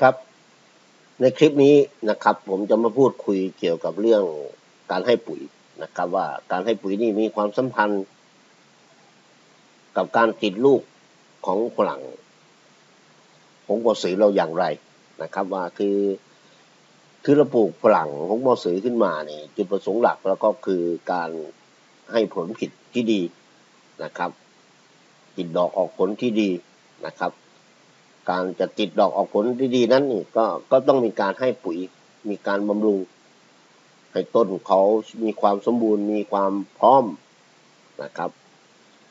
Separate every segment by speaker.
Speaker 1: ครับ ในคลิปนี้นะครับ ผมจะมาพูดคุยเกี่ยวกับเรื่องการให้ปุ๋ยนะครับ ว่าการให้ปุ๋ยนี่มีความสัมพันธ์ กับการติดลูกของฝรั่งของบอสีเราอย่างไรนะครับ ว่าคือคือเราปลูกฝรั่งของบอสีขึ้นมาเนี่ยจุดประสงค์หลักแล้วก็คือการให้ผลผลิตที่ดีนะครับติดดอกออกผลที่ดีนะครับ การจะติดดอกออกผลที่ดีนั้นนี่ก็ก็ต้องมีการให้ปุ๋ย มีการบำรุง ให้ต้นเขามีความสมบูรณ์ มีความพร้อมนะครับ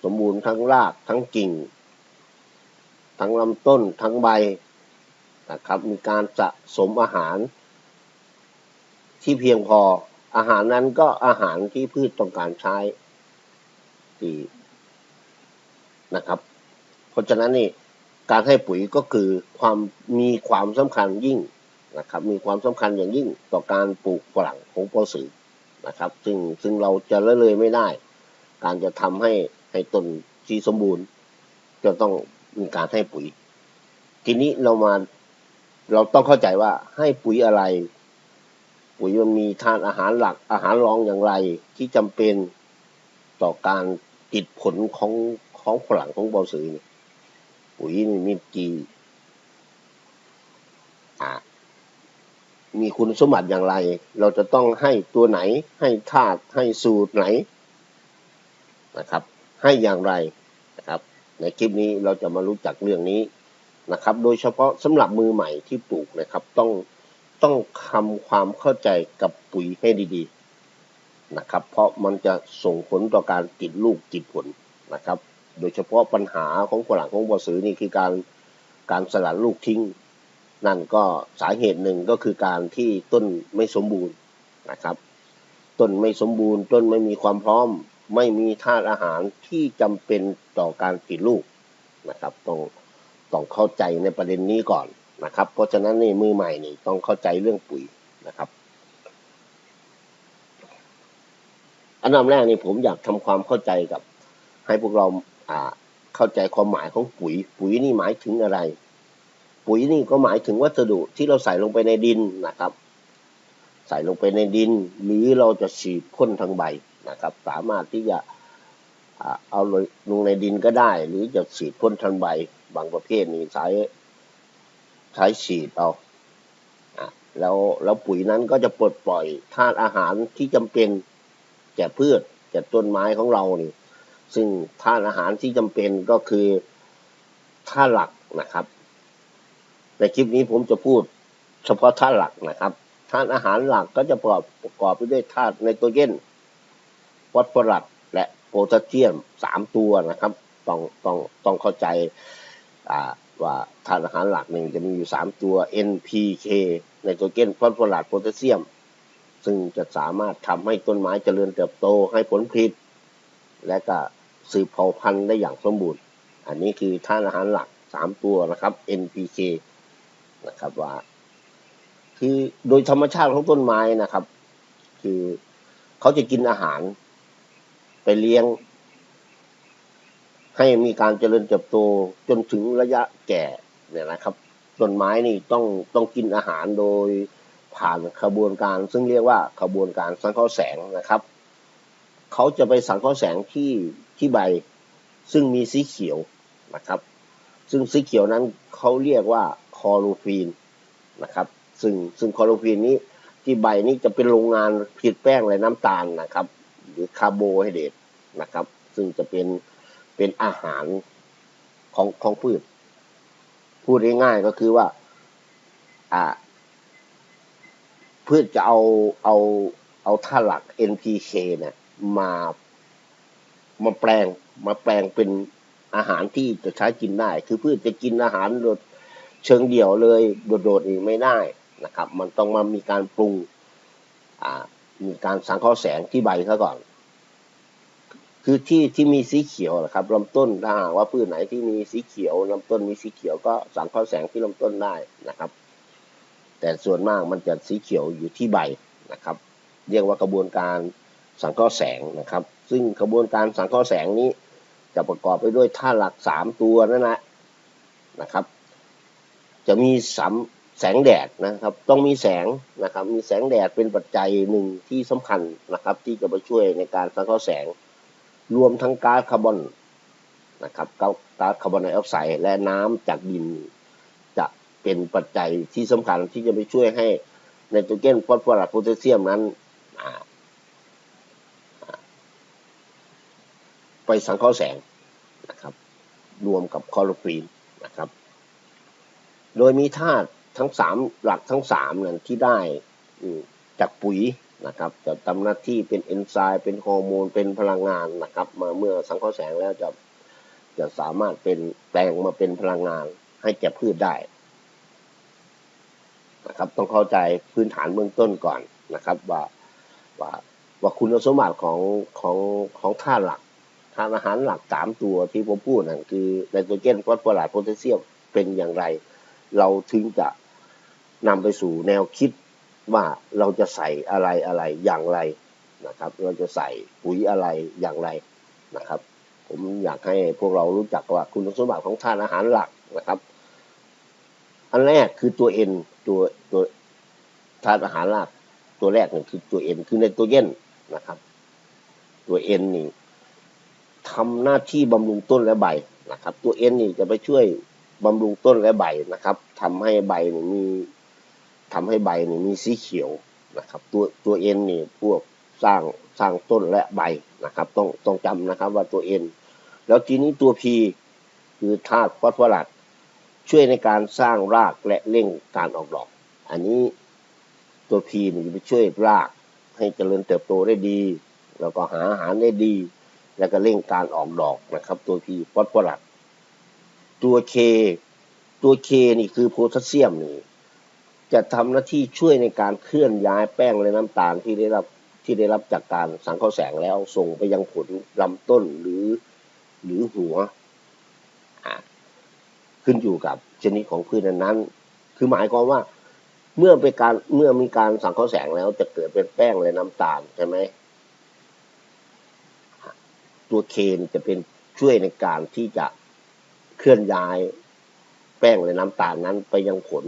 Speaker 1: สมบูรณ์ทั้งรากทั้งกิ่ง ทั้งลำต้นทั้งใบนะครับ มีการสะสมอาหาร ที่เพียงพออาหารนั้นก็อาหารที่พืชต้องการใช้ที่นะครับ เพราะฉะนั้นนี่ การให้ปุ๋ยก็คือความมีความสำคัญยิ่งนะครับมีความสำคัญอย่างยิ่งต่อการปลูกฝรั่งของปอสือนะครับซึ่งซึ่งเราจะละเลยไม่ได้ การจะทำให้ให้ต้นที่สมบูรณ์ จะต้องมีการให้ปุ๋ย ทีนี้เรามาเราต้องเข้าใจว่าให้ปุ๋ยอะไร ปุ๋ยมันมีธาตุอาหารหลักอาหารรองอย่างไรที่จำเป็นต่อการติดผลของของฝรั่งของบอสือเนี่ย ปุ๋ยนี่มีกี่อ่ามีคุณสมบัติอย่างไร เราจะต้องให้ตัวไหน ให้ธาตุให้สูตรไหนนะครับ ให้อย่างไรนะครับ ในคลิปนี้เราจะมารู้จักเรื่องนี้นะครับ โดยเฉพาะสำหรับมือใหม่ที่ปลูกนะครับ ต้องต้องทำความเข้าใจกับปุ๋ยให้ดีๆนะครับ เพราะมันจะส่งผลต่อการติดลูกติดผลนะครับ โดยเฉพาะปัญหาของฝรั่งของบอสือนี่คือการการสลัดลูกทิ้ง นั่นก็สาเหตุหนึ่งก็คือการที่ต้นไม่สมบูรณ์นะครับ ต้นไม่สมบูรณ์ ต้นไม่มีความพร้อม ไม่มีธาตุอาหารที่จำเป็นต่อการติดลูกนะครับต้องต้องเข้าใจในประเด็นนี้ก่อนนะครับ เพราะฉะนั้นนี่มือใหม่นี่ต้องเข้าใจเรื่องปุ๋ยนะครับ อันดับแรกนี่ผมอยากทำความเข้าใจกับให้พวกเรา เข้าใจความหมายของปุ๋ย ปุ๋ยนี่หมายถึงอะไร ปุ๋ยนี่ก็หมายถึงวัสดุที่เราใส่ลงไปในดินนะครับ ใส่ลงไปในดิน หรือเราจะฉีดพ่นทางใบนะครับ สามารถที่จะเอาลงในดินก็ได้ หรือจะฉีดพ่นทางใบบางประเภทนี่ใช้ใช้ฉีดเอาแล้วแล้วปุ๋ยนั้นก็จะปลดปล่อยธาตุอาหารที่จำเป็นแก่พืชแก่ต้นไม้ของเรานี่ ซึ่งธาตุอาหารที่จำเป็นก็คือธาตุหลักนะครับ ในคลิปนี้ผมจะพูดเฉพาะธาตุหลักนะครับธาตุอาหารหลักก็จะประกอบประกอบไปด้วยธาตุไนโตรเจนฟอสฟอรัสและโพแทสเซียมสามตัวนะครับ ต้องต้องต้องเข้าใจว่าธาตุอาหารหลักหนึ่งจะมีอยู่สามตัว NPK ไนโตรเจนฟอสฟอรัสโพแทสเซียม ซึ่งจะสามารถทำให้ต้นไม้เจริญเติบโตให้ผลผลิต และก็ สืบเผ่าพันธุ์ได้อย่างสมบูรณ์ อันนี้คือธาตุอาหารหลักสามตัวนะครับ NPK นะครับว่า คือโดยธรรมชาติของต้นไม้นะครับ คือเขาจะกินอาหาร ไปเลี้ยง ให้มีการเจริญเติบโตจนถึงระยะแก่เนี่ยนะครับต้นไม้นี่ต้องต้องกินอาหารโดยผ่านขบวนการ ซึ่งเรียกว่าขบวนการสังเคราะห์แสงนะครับ เขาจะไปสังเคราะห์แสงที่ที่ใบ ซึ่งมีสีเขียวนะครับ ซึ่งสีเขียวนั้นเขาเรียกว่าคอโรฟีนนะครับ ซึ่งซึ่งคอโรฟีนนี้ที่ใบนี้จะเป็นโรงงานผลิตแป้งและน้ำตาลนะครับ หรือคาร์โบไฮเดรตนะครับ ซึ่งจะเป็นเป็นอาหารของของพืช พูดง่ายๆก็คือว่าอ่าพืชจะเอาเอาเอาธาหลัก NPK เนี่ย มามาแปลงมาแปลงเป็นอาหารที่จะใช้กินได้ คือพืชจะกินอาหารโดดเชิงเดี่ยวเลยโดดๆเองไม่ได้นะครับ มันต้องมามีการปรุงอ่ามีการสังเคราะห์แสงที่ใบซะก่อน คือที่ที่มีสีเขียวนะครับลำต้นถ้าว่าพืชไหนที่มีสีเขียวลำต้นมีสีเขียวก็สังเคราะห์แสงที่ลำต้นได้นะครับ แต่ส่วนมากมันจะสีเขียวอยู่ที่ใบนะครับ เรียกว่ากระบวนการ สังเคราะห์แสงนะครับ ซึ่งกระบวนการสังเคราะห์แสงนี้จะประกอบไปด้วยธาตุหลักสามตัวนั่นแหละนะครับ จะมีสามแสงแดดนะครับ ต้องมีแสงนะครับ มีแสงแดดเป็นปัจจัยหนึ่งที่สำคัญนะครับ ที่จะมาช่วยในการสังเคราะห์แสง รวมทั้งก๊าซคาร์บอนนะครับก๊าซคาร์บอนไดออกไซด์และน้ำจากดิน จะเป็นปัจจัยที่สำคัญที่จะไปช่วยให้ไนโตรเจนฟอสฟอรัสโพแทสเซียมนั้น ไปสังเคราะห์แสงนะครับ รวมกับคลอโรฟีนนะครับ โดยมีธาตุทั้งสามหลักทั้งสามนั้นที่ได้จากปุ๋ยนะครับจะทำหน้าที่เป็นเอนไซม์เป็นฮอร์โมนเป็นพลังงานนะครับ มาเมื่อสังเคราะห์แสงแล้วจะจะสามารถเป็นแปลงมาเป็นพลังงานให้แก่พืชได้นะครับ ต้องเข้าใจพื้นฐานเบื้องต้นก่อนนะครับ ว่าว่าว่าคุณสมบัติของของของธาตุหลัก ธาตุอาหารหลักสามตัวที่ผมพูดนั่นคือไนโตรเจนฟอสฟอรัสโพแทสเซียมเป็นอย่างไร เราถึงจะนำไปสู่แนวคิดว่าเราจะใส่อะไรอะไรอย่างไรนะครับ เราจะใส่ปุ๋ยอะไรอย่างไรนะครับ ผมอยากให้พวกเรารู้จักว่าคุณสมบัติของธาตุอาหารหลักนะครับ อันแรกคือตัวเอ็นตัวตัวธาตุอาหารหลัก ตัวแรกนี่คือตัวเอ็นคือในตัวเย็นนะครับ ตัวเอ็นนี่ ทำหน้าที่บำรุงต้นและใบนะครับ ตัวเอ็นนี่จะไปช่วยบำรุงต้นและใบนะครับทำให้ใบนี่มีทำให้ใบนี่มีสีเขียวนะครับ ตัวตัวเอ็นนี่พวกสร้างสร้างต้นและใบนะครับ ต้องต้องจำนะครับว่าตัวเอ็นแล้วทีนี้ตัวพีคือธาตุฟอสฟอรัสช่วยในการสร้างรากและเร่งการออกดอก อันนี้ตัวพีนี่จะไปช่วยรากให้เจริญเติบโตได้ดี แล้วก็หาอาหารได้ดี แล้วก็เร่งการออกดอกนะครับ ตัวพีฟอสฟอรัสตัวเคตัวเคนี่คือโพแทสเซียมนี่จะทำหน้าที่ช่วยในการเคลื่อนย้ายแป้งและน้ำตาลที่ได้รับที่ได้รับจากการสังเคราะห์แสงแล้วส่งไปยังผลลำต้นหรือหรือหัว ขึ้นอยู่กับชนิดของพืชนั้นคือหมายความว่าเมื่อเป็นการเมื่อมีการสังเคราะห์แสงแล้วจะเกิดเป็นแป้งและน้ำตาลใช่ไหม ตัวเคนจะเป็นช่วยในการที่จะเคลื่อนย้ายแป้งและน้ำตาลนั้นไปยังผล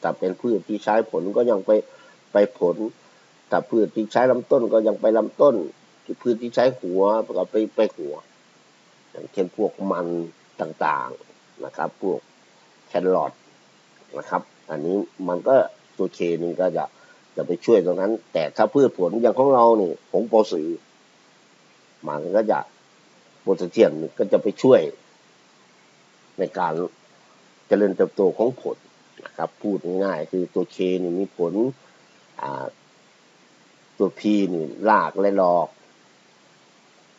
Speaker 1: แต่เป็นพืชที่ใช้ผลก็ยังไปไปผล แต่พืชที่ใช้ลำต้นก็ยังไปลำต้นพืชที่ใช้หัวก็ไปไปหัว อย่างเช่นพวกมันต่างๆนะครับ พวกแครอทนะครับ อันนี้มันก็ตัวเคนี่ก็จะจะไปช่วยตรงนั้น แต่ถ้าพืชผลอย่างของเรานี่ผงโปสือ มันก็จะโพแทสเซียมก็จะไปช่วย ในการเจริญเติบโตของผลนะครับ พูดง่ายๆคือตัวเคนี่มีผลตัวพีนี่รากและหลอก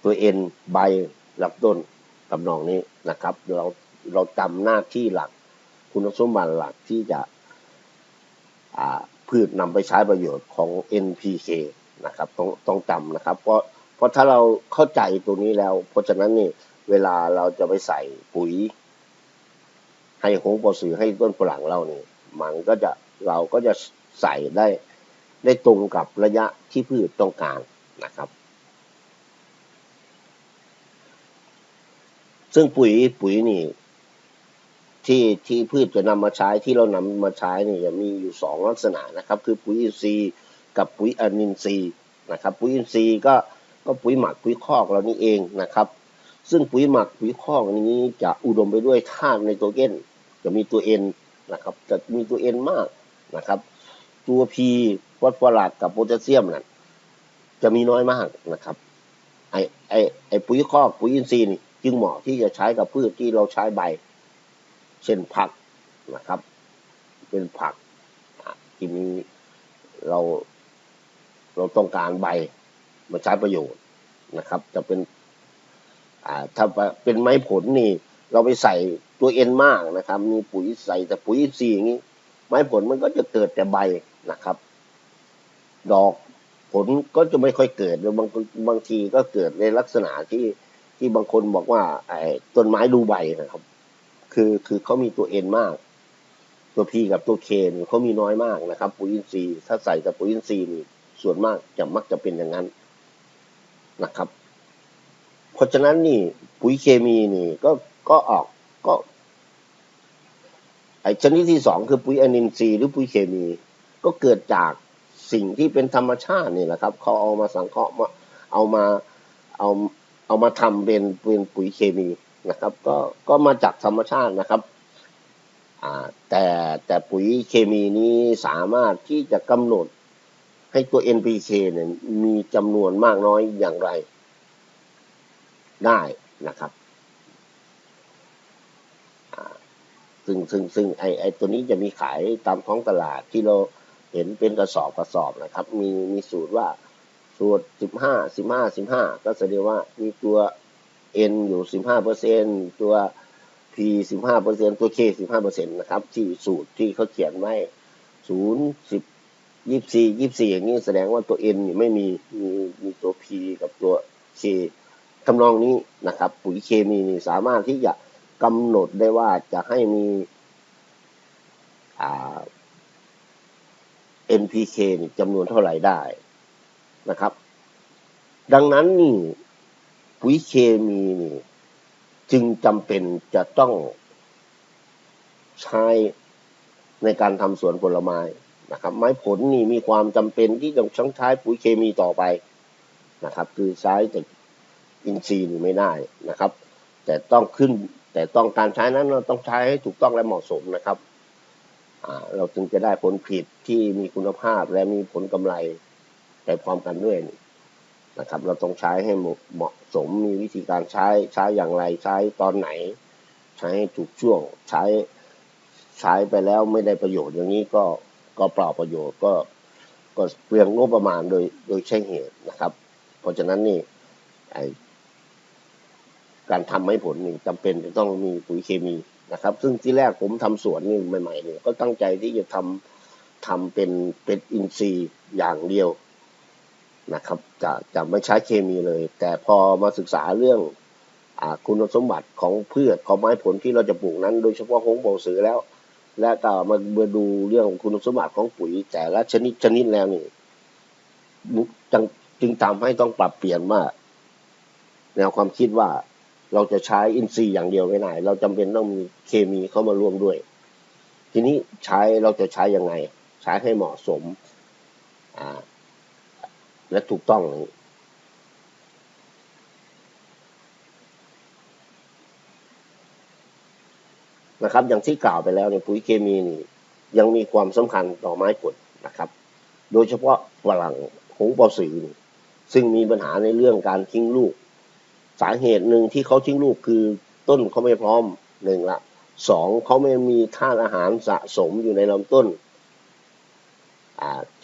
Speaker 1: ตัวเอ็นใบลำต้นตำนองนี้นะครับ เราเราจำหน้าที่หลัก คุณสมบัติหลักที่จะพืชนำไปใช้ประโยชน์ของ NPK นะครับ ต้องต้องจำนะครับ เพราะ ราะถ้าเราเข้าใจตัวนี้แล้ว เพราะฉะนั้นนี่เวลาเราจะไปใส่ปุ๋ย ให้หงปอสือให้ต้นฝรั่งเราเนี่ยมันก็จะเราก็จะใส่ได้ได้ตรงกับระยะที่พืชต้องการนะครับ ซึ่งปุ๋ยปุ๋ยนี่ที่ที่พืชจะนำมาใช้ที่เรานำมาใช้นี่จะมีอยู่สองลักษณะนะครับ คือปุ๋ยอินทรีย์กับปุ๋ยอนินทรีย์นะครับ ปุ๋ยอินทรีย์ก็ ก็ปุ๋ยหมักปุ๋ยคอกเรานี่เองนะครับ ซึ่งปุ๋ยหมักปุ๋ยคอกนี้จะอุดมไปด้วยธาตุในตัวเกนจะมีตัวเอ็นนะครับ จะมีตัวเอ็นมากนะครับ ตัวพีฟอสฟอรัสกับโพแทสเซียมนั่นจะมีน้อยมากนะครับ ไอไอไอปุ๋ยคอกปุ๋ยอินทรีย์นี่จึงเหมาะที่จะใช้กับพืชที่เราใช้ใบ เช่นผักนะครับ เป็นผักที่มีเราเราต้องการใบ มาใช้ประโยชน์นะครับ จะเป็นถ้าเป็นไม้ผลนี่ เราไปใส่ตัวเอ็นมากนะครับ มีปุ๋ยใส่แต่ปุ๋ยซีอย่างนี้ ไม้ผลมันก็จะเกิดแต่ใบนะครับ ดอกผลก็จะไม่ค่อยเกิดหรือบางบางทีก็เกิดในลักษณะที่ที่บางคนบอกว่า ไอ้ต้นไม้ดูใบนะครับ คือคือเขามีตัวเอ็นมาก ตัวพีกับตัวเคนเขามีน้อยมากนะครับ ปุ๋ยอินทรีย์ถ้าใส่แต่ปุ๋ยอินทรีย์นี่ส่วนมากจะมักจะเป็นอย่างนั้น นะครับ เพราะฉะนั้นนี่ปุ๋ยเคมีนี่ก็ก็ออกก็ไอชนิดที่สองคือปุ๋ยอนินทรีย์หรือปุ๋ยเคมี ก็เกิดจากสิ่งที่เป็นธรรมชาตินี่แหละครับเขาเอามาสังเคราะห์มาเอามาเอาเอามาทำเป็นเป็นปุ๋ยเคมีนะครับ ก็ก็มาจากธรรมชาตินะครับอ่าแต่แต่ปุ๋ยเคมีนี้สามารถที่จะกำหนด ให้ตัว NPK เนี่ยมีจำนวนมากน้อยอย่างไรได้นะครับซึ่งซึ่งซึ่งไอไอตัวนี้จะมีขายตามท้องตลาดที่เราเห็นเป็นกระสอบกระสอบนะครับ มีมีสูตรว่าสูตรสิบห้าสิบห้าสิบห้าก็แสดงว่ามีตัว N อยู่สิบห้าเปอร์เซ็นตัว P สิบห้าเปอร์เซ็นตัว K สิบห้าเปอร์เซ็นนะครับ ที่สูตรที่เขาเขียนไว้ศูนย์สิบ ยี่สี่ยี่สี่อย่างนี้แสดงว่าตัว N นี่ไม่มีมีมีตัว P กับตัว K ทำนองนี้นะครับ ปุ๋ยเคมีนี่สามารถที่จะกำหนดได้ว่าจะให้มีอ่า NPK นี่จำนวนเท่าไหร่ได้นะครับ ดังนั้นนี่ปุ๋ยเคมีนี่จึงจำเป็นจะต้องใช้ในการทำสวนผลไม้ นะครับ ไม้ผลนี่มีความจำเป็นที่ต้องใช้ปุ๋ยเคมีต่อไปนะครับ คือใช้แต่อินทรีย์นี่ไม่ได้นะครับ แต่ต้องขึ้นแต่ต้องการใช้นั้นเราต้องใช้ให้ถูกต้องและเหมาะสมนะครับเราจึงจะได้ผลผลิตที่มีคุณภาพและมีผลกำไรไปพร้อมกันด้วยนะครับ เราต้องใช้ให้เหมาะสมมีวิธีการใช้ใช้อย่างไรใช้ตอนไหน ใช้ให้ถูกช่วงใช้ใช้ไปแล้วไม่ได้ประโยชน์อย่างนี้ก็ ก็เปล่าประโยชน์ก็ก็เปลืองงบประมาณโดยโดยใช่เหตุนะครับ เพราะฉะนั้นนี่ไอการทำให้ผลนี่จำเป็นจะต้องมีปุ๋ยเคมีนะครับ ซึ่งที่แรกผมทำสวนนี่ใหม่ๆเนี่ยก็ตั้งใจที่จะทำทำเป็นเป็นอินทรีย์อย่างเดียวนะครับ จะจะไม่ใช้เคมีเลย แต่พอมาศึกษาเรื่องอคุณสมบัติของพืชของไม้ผลที่เราจะปลูกนั้น โดยเฉพาะหงโบสือแล้ว และก็มามาดูเรื่องของคุณสมบัติของปุ๋ย แต่ละชนิดชนิดแล้วนี่จึงจึงทำให้ต้องปรับเปลี่ยนว่าแนวความคิดว่าเราจะใช้อินทรีย์อย่างเดียวไม่ได้เราจำเป็นต้องมีเคมีเข้ามาร่วมด้วย ทีนี้ใช้เราจะใช้ยังไง ใช้ให้เหมาะสมและถูกต้อง นะครับ อย่างที่กล่าวไปแล้วในปุ๋ยเคมีนี่ยังมีความสำคัญต่อไม้ผลนะครับ โดยเฉพาะฝรั่งหงปอสีซึ่งมีปัญหาในเรื่องการทิ้งลูก สาเหตุหนึ่งที่เขาทิ้งลูกคือต้นเขาไม่พร้อมหนึ่งละสองเขาไม่มีธาตุอาหารสะสมอยู่ในลำต้น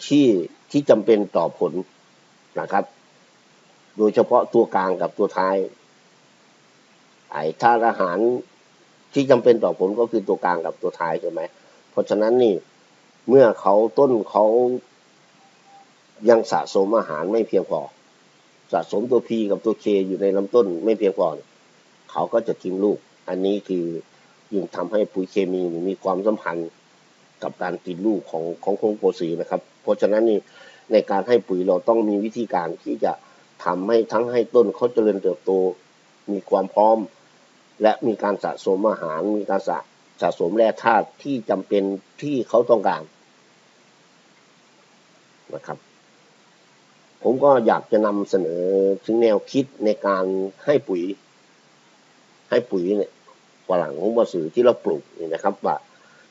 Speaker 1: ที่ที่จำเป็นต่อผลนะครับ โดยเฉพาะตัวกลางกับตัวท้ายไอ้ธาตุอาหาร ที่จำเป็นต่อผลก็คือตัวกลางกับตัวท้ายใช่ไหม เพราะฉะนั้นนี่เมื่อเขาต้นเขายังสะสมอาหารไม่เพียงพอ สะสมตัวพีกับตัวเคอยู่ในลำต้นไม่เพียงพอ เขาก็จะทิ้งลูก อันนี้คือยิ่งทำให้ปุ๋ยเคมีมีความสัมพันธ์กับการติดลูกของของโครงโปรสีนะครับ เพราะฉะนั้นนี่ในการให้ปุ๋ยเราต้องมีวิธีการที่จะทำให้ทั้งให้ต้นเขาเจริญเติบโต มีความพร้อม และมีการสะสมอาหาร มีการสะสะสมแร่ธาตุที่จำเป็นที่เขาต้องการนะครับ ผมก็อยากจะนำเสนอถึงแนวคิดในการให้ปุ๋ย ให้ปุ๋ยเนี่ยฝรั่งของบสือที่เราปลูกนี่นะครับ ว่า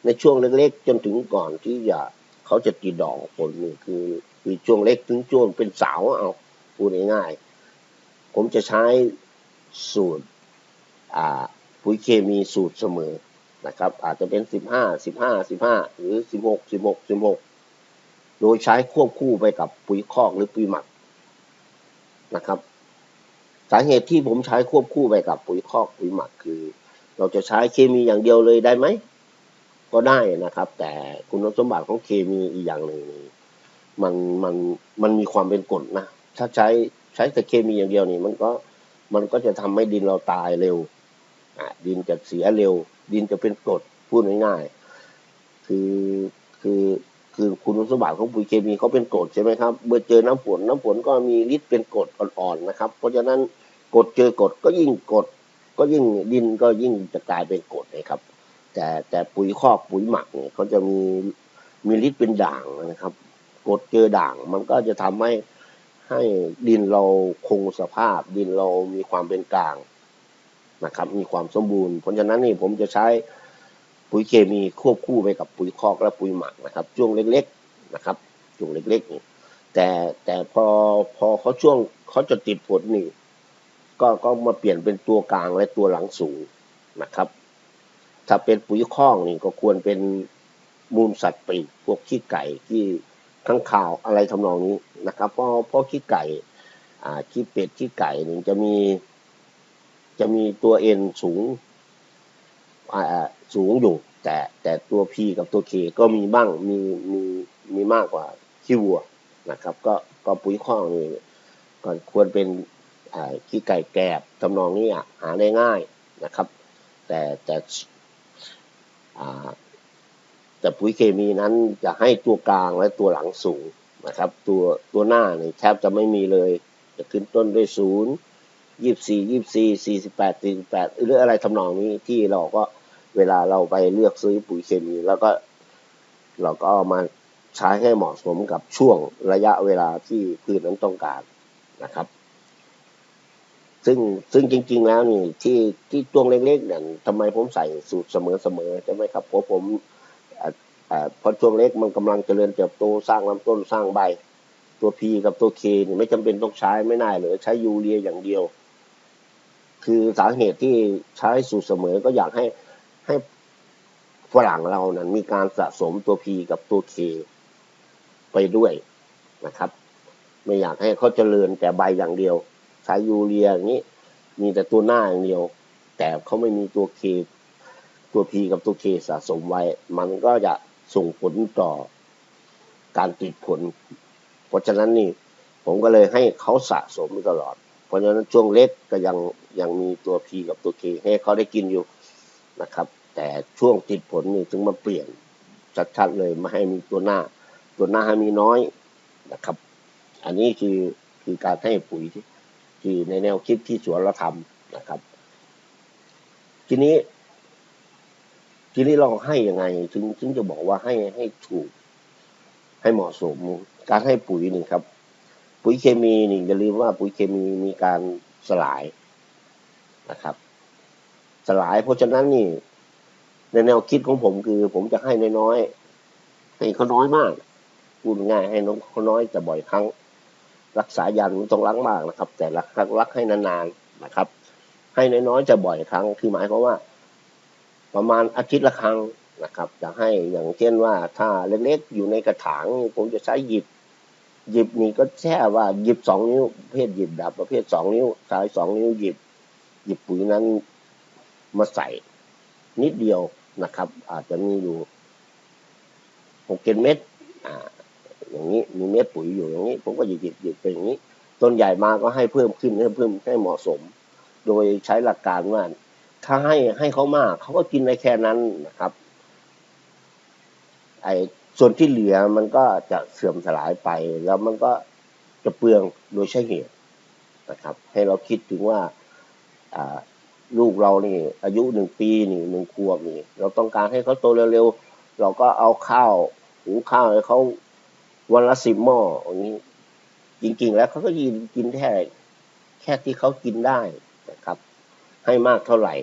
Speaker 1: ในช่วงเล็กๆ จนถึงก่อนที่จะเขาจะติดดอกผลนี่คือคือช่วงเล็กถึงช่วงเป็นสาวเอาพูดง่ายๆผมจะใช้สูตร ปุ๋ยเคมีสูตรเสมอนะครับ อาจจะเป็นสิบห้าสิบห้าสิบห้าหรือสิบหกสิบหกสิบหกโดยใช้ควบคู่ไปกับปุ๋ยคอกหรือปุ๋ยหมักนะครับ สาเหตุที่ผมใช้ควบคู่ไปกับปุ๋ยคอกปุ๋ยหมักคือ เราจะใช้เคมีอย่างเดียวเลยได้ไหมก็ได้นะครับ แต่คุณสมบัติของเคมีอีกอย่างหนึ่งมันมันมันมีความเป็นกรดนะถ้าใช้ใช้แต่เคมีอย่างเดียวนี่มันก็มันก็จะทำให้ดินเราตายเร็ว ดินจะเสียเร็ว ดินจะเป็นกรดพูดง่ายๆคือคือคือคุณสมบัติของปุ๋ยเคมีเขาเป็นกรดใช่ไหมครับเมื่อเจอน้ำฝนน้ำฝนก็มีฤทธิ์เป็นกรดอ่อนๆนะครับ เพราะฉะนั้นกรดเจอกรดก็ยิ่งกรดก็ยิ่งดินก็ยิ่งจะกลายเป็นกรดนะครับ แต่แต่ปุ๋ยคอกปุ๋ยหมักเนี่ยเขาจะมีมีฤทธิ์เป็นด่างนะครับกดเจอด่างมันก็จะทำให้ให้ดินเราคงสภาพ ดินเรามีความเป็นกลาง นะครับ มีความสมบูรณ์ เพราะฉะนั้นนี่ผมจะใช้ปุ๋ยเคมีควบคู่ไปกับปุ๋ยคอกและปุ๋ยหมักนะครับ ช่วงเล็กๆนะครับช่วงเล็กๆนี่แต่แต่พอพอเขาช่วงเขาจะติดผลนี่ ก็ก็มาเปลี่ยนเป็นตัวกลางและตัวหลังสูงนะครับ ถ้าเป็นปุ๋ยคอกนี่ก็ควรเป็นมูลสัตว์ปีกพวกขี้ไก่ที่ข้างข่าวอะไรทำนองนี้นะครับเพราะเพราะขี้ไก่อ่าขี้เป็ดขี้ไก่นี่จะมี จะมีตัวเอ็นสูงสูงอยู่ แต่แต่ตัวพีกับตัวเคก็มีบ้างมีมีมีมากกว่าขี้วัวนะครับ ก็ก็ปุ๋ยข้องนี่ก็ควรเป็นขี้ไก่แกบทำนองนี้อ่หาได้ง่ายนะครับ แต่แต่แต่ปุ๋ยเคมีนั้นจะให้ตัวกลางและตัวหลังสูงนะครับ ตัวตัวหน้าเนี่ยแทบจะไม่มีเลย จะขึ้นต้นด้วยศูนย์ ยี่สิบสี่ยี่สิบสี่สี่สิบแปดสี่สิบแปดหรืออะไรทำนองนี้ที่เราก็เวลาเราไปเลือกซื้อปุ๋ยเคมี แล้วก็ เราก็เอามาใช้ให้เหมาะสมกับช่วงระยะเวลาที่พืชนั้นต้องการนะครับ ซึ่งซึ่งจริง ๆ แล้วนี่ที่ที่ตวงเล็กๆเนี่ยทำไมผมใส่สูตรเสมอๆใช่ไหมครับเพราะผมพอช่วงเล็กมันกำลังเจริญเติบโตสร้างลำต้นสร้างใบ ตัวพีกับตัวเคนี่ไม่จำเป็นต้องใช้ไม่น่าเลยใช้ยูเรียอย่างเดียว คือสาเหตุที่ใช้สูตรเสมอก็อยากให้ให้ฝรั่งเรานั้นมีการสะสมตัวพีกับตัวเคไปด้วยนะครับ ไม่อยากให้เขาเจริญแต่ใบอย่างเดียว ใช้ยูเรียอย่างนี้ มีแต่ตัวหน้าอย่างเดียว แต่เขาไม่มีตัวเคตัวพีกับตัวเคสะสมไว้ มันก็จะส่งผลต่อการติดผล เพราะฉะนั้นนี่ ผมก็เลยให้เขาสะสมตลอด เพราะฉะนั้นช่วงเล็กก็ยังยังมีตัวพีกับตัวเคให้เขาได้กินอยู่นะครับ แต่ช่วงติดผลนี่ถึงมาเปลี่ยนชัดๆเลยไม่ให้มีตัวหน้า ตัวหน้าให้มีน้อยนะครับ อันนี้คือคือการให้ปุ๋ยที่ที่ในแนวคิดที่สวนเราทำนะครับ ทีนี้ ทีนี้เราให้ยังไงถึงถึงจะบอกว่าให้ให้ถูก ให้เหมาะสมการให้ปุ๋ยนี่ครับ ปุ๋ยเคมีนี่อย่าลืมว่าปุ๋ยเคมีมีการสลายนะครับ สลายเพราะฉะนั้นนี่ ในแนวคิดของผมคือ ผมจะให้น้อยๆให้เขาน้อยมากพูดง่ายให้น้องเขาน้อยแต่บ่อยครั้ง รักษายันต้องรักมากนะครับ แต่รักรักให้นานๆนะครับ ให้น้อยๆจะบ่อยครั้ง คือหมายความว่า ประมาณอาทิตย์ละครั้งนะครับ จะให้อย่างเช่นว่าถ้าเล็กๆอยู่ในกระถางผมจะใช้หยิบ หยิบนี่ก็แค่ว่าหยิบสองนิ้วประเภทหยิบแบบประเภทสองนิ้วใช้สองนิ้วหยิบ หยิบปุ๋ยนั้นมาใส่นิดเดียวนะครับ อาจจะมีอยู่หกเกนเม็ดอ่า อย่างนี้มีเม็ดปุ๋ยอยู่อย่างนี้ ผมก็หยิบหยิบหยิบไปอย่างนี้ ต้นใหญ่มาก็ให้เพิ่มขึ้นให้เพิ่มให้เหมาะสม โดยใช้หลักการว่า ถ้าให้ให้เขามากเขาก็กินในแค่นั้นนะครับ ไอ ส่วนที่เหลือมันก็จะเสื่อมสลายไป แล้วมันก็จะเปลืองโดยใช่เหตุนะครับ ให้เราคิดถึงว่าลูกเรานี่อายุหนึ่งปีนี่หนึ่งขวบนี่ เราต้องการให้เขาโตเร็วๆเราก็เอาข้าวหุงข้าวให้เขาวันละสิบหม้ออย่างนี้ จริง ๆ แล้วเขาก็ยินกินแค่แค่ที่เขากินได้นะครับ ให้มากเท่าไหร่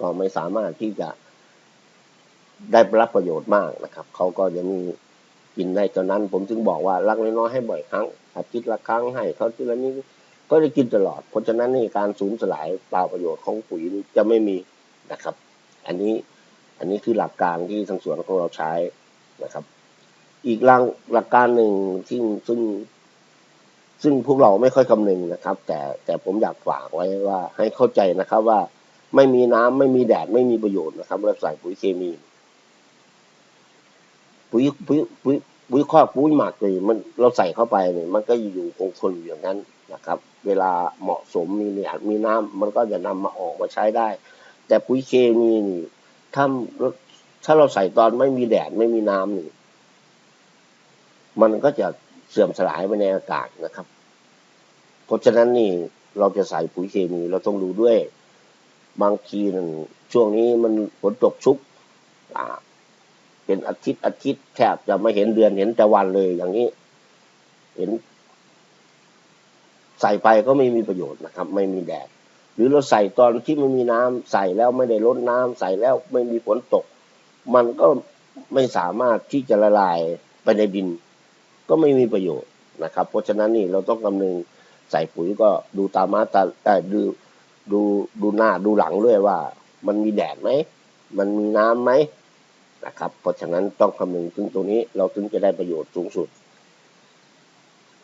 Speaker 1: ก็ไม่สามารถที่จะ ได้รับประโยชน์มากนะครับ เขาก็จะมีกินได้ตอนนั้น ผมจึงบอกว่ารักน้อยๆให้บ่อยครั้ง อาทิตย์ละครั้งให้เขาทีละนี้ก็จะกินตลอด เพราะฉะนั้นนี่การสูญสลายเปล่าประโยชน์ของปุ๋ยจะไม่มีนะครับ อันนี้อันนี้คือหลักการที่ทางสวนของเราใช้นะครับ อีกหลักหลักการหนึ่งที่ซึ่งซึ่งพวกเราไม่ค่อยคำนึงนะครับ แต่แต่ผมอยากฝากไว้ว่าให้เข้าใจนะครับว่าไม่มีน้ำไม่มีแดดไม่มีประโยชน์นะครับเราใส่ปุ๋ยเคมี ปุ๋ยปุ๋ยปุ๋ยปุ๋ยคอกปุ๋ยหมักเลยมันเราใส่เข้าไปเนี่ยมันก็อยู่คงทนอยู่อย่างนั้นนะครับ เวลาเหมาะสมมีเนี่ยมีน้ำมันก็จะนำมาออกมาใช้ได้ แต่ปุ๋ยเคมีนี่ถ้าถ้าเราใส่ตอนไม่มีแดดไม่มีน้ำนี่มันก็จะเสื่อมสลายไปในอากาศนะครับ เพราะฉะนั้นนี่เราจะใส่ปุ๋ยเคมีเราต้องดูด้วย บางทีนั่นช่วงนี้มันฝนตกชุกอ่า เป็นอาทิตย์อาทิตย์แทบจะไม่เห็นเดือนเห็นแต่วันเลยอย่างนี้ เห็น ใส่ไปก็ไม่มีประโยชน์นะครับ ไม่มีแดด หรือเราใส่ตอนที่ไม่มีน้ำใส่แล้วไม่ได้ลดน้ำใส่แล้วไม่มีฝนตก มันก็ไม่สามารถที่จะละลายไปในดิน ก็ไม่มีประโยชน์นะครับ เพราะฉะนั้นนี่เราต้องคำนึงใส่ปุ๋ยก็ดูตามาตาแต่ดูดูดูหน้าดูหลังด้วยว่า มันมีแดดไหม มันมีน้ำไหม นะครับ เพราะฉะนั้นต้องคำนึงถึงตรงนี้เราถึงจะได้ประโยชน์สูงสุด